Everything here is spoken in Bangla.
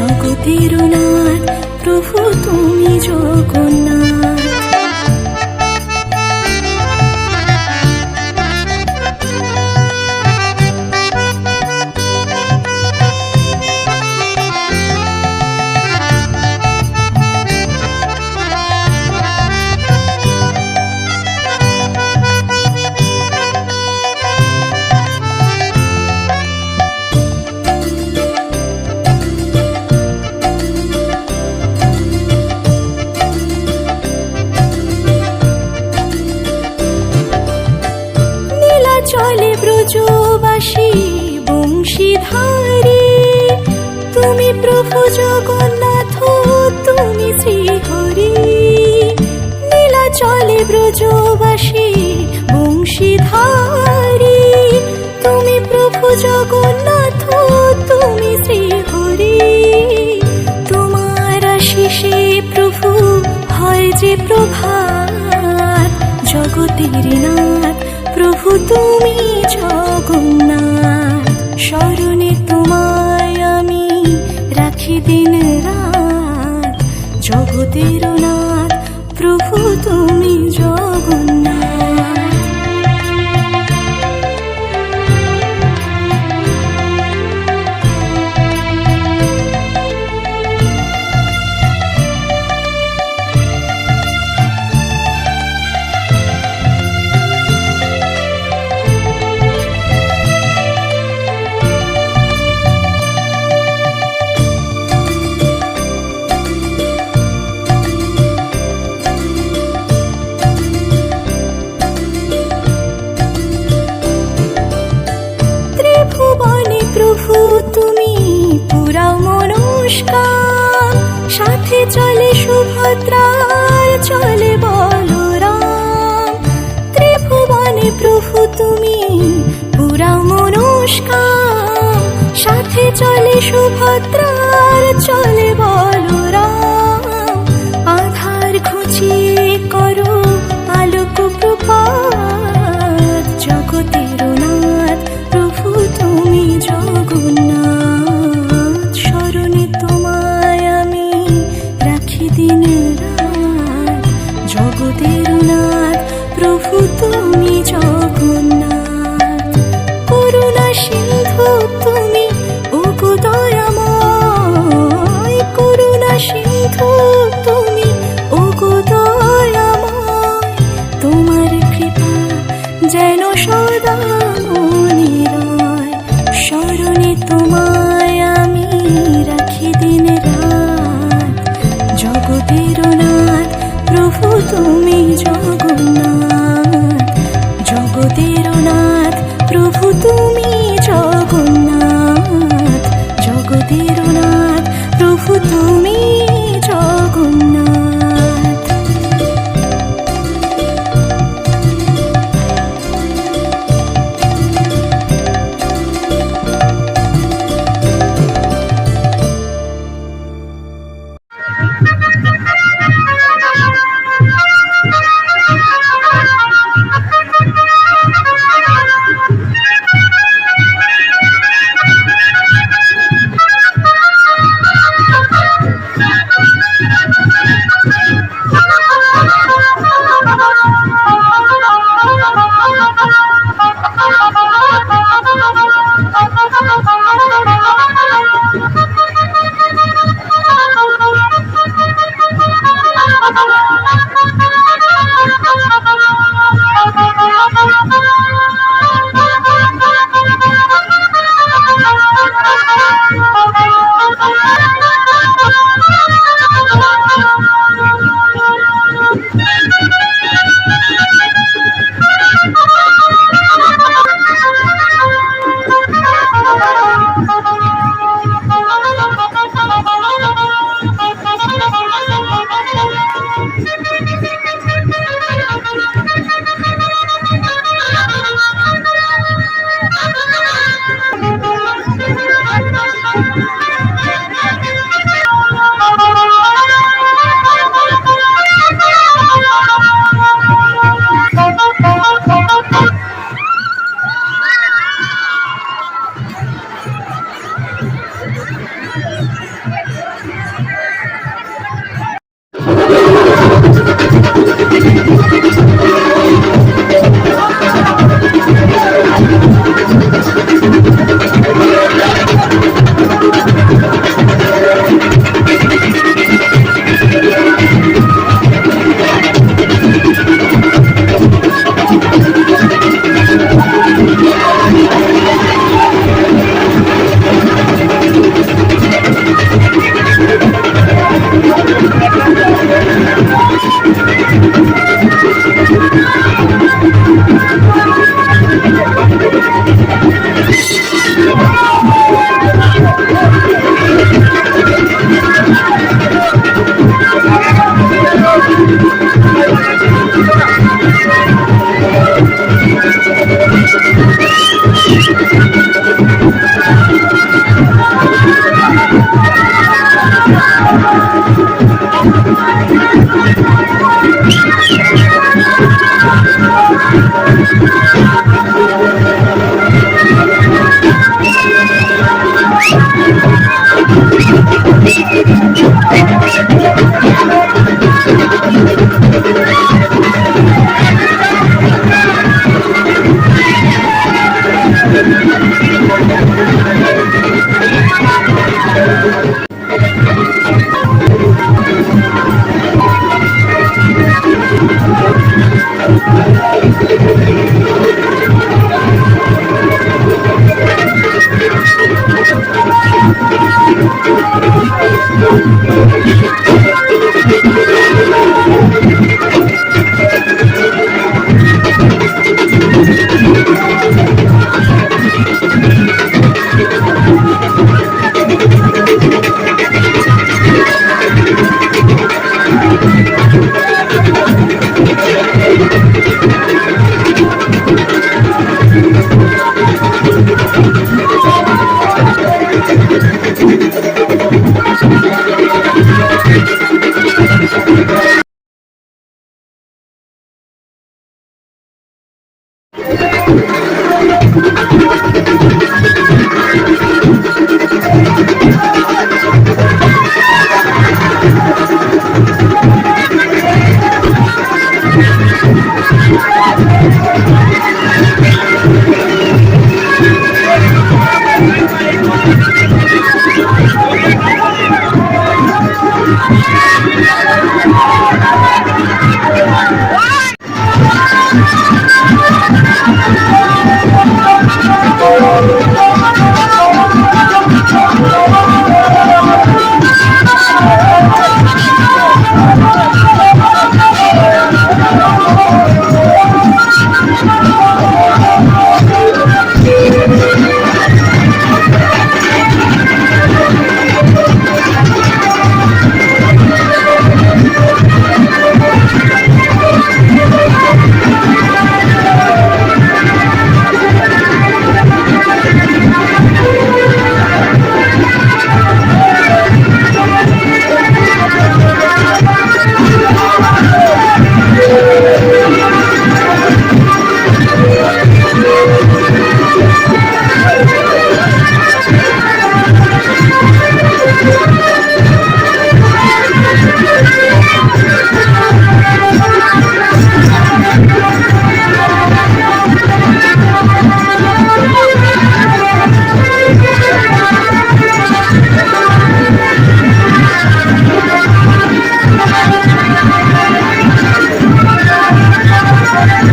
জগতের নাথ প্রভু তুমি জগন্নাথ। চলে ব্রজবাসী, বংশীধারী। তুমি প্রভু জগন্নাথ, তুমি শ্রীহরি। নীলা চলে ব্রজবাসী, বংশীধারী। তুমি প্রভু জগন্নাথ, তুমি শ্রীহরি তুমি তোমায় আমি রাখি দিন জগতের নাথ প্রভু তুমি জগন্নাথ। চলে সুভদ্রার চলে বলরাম।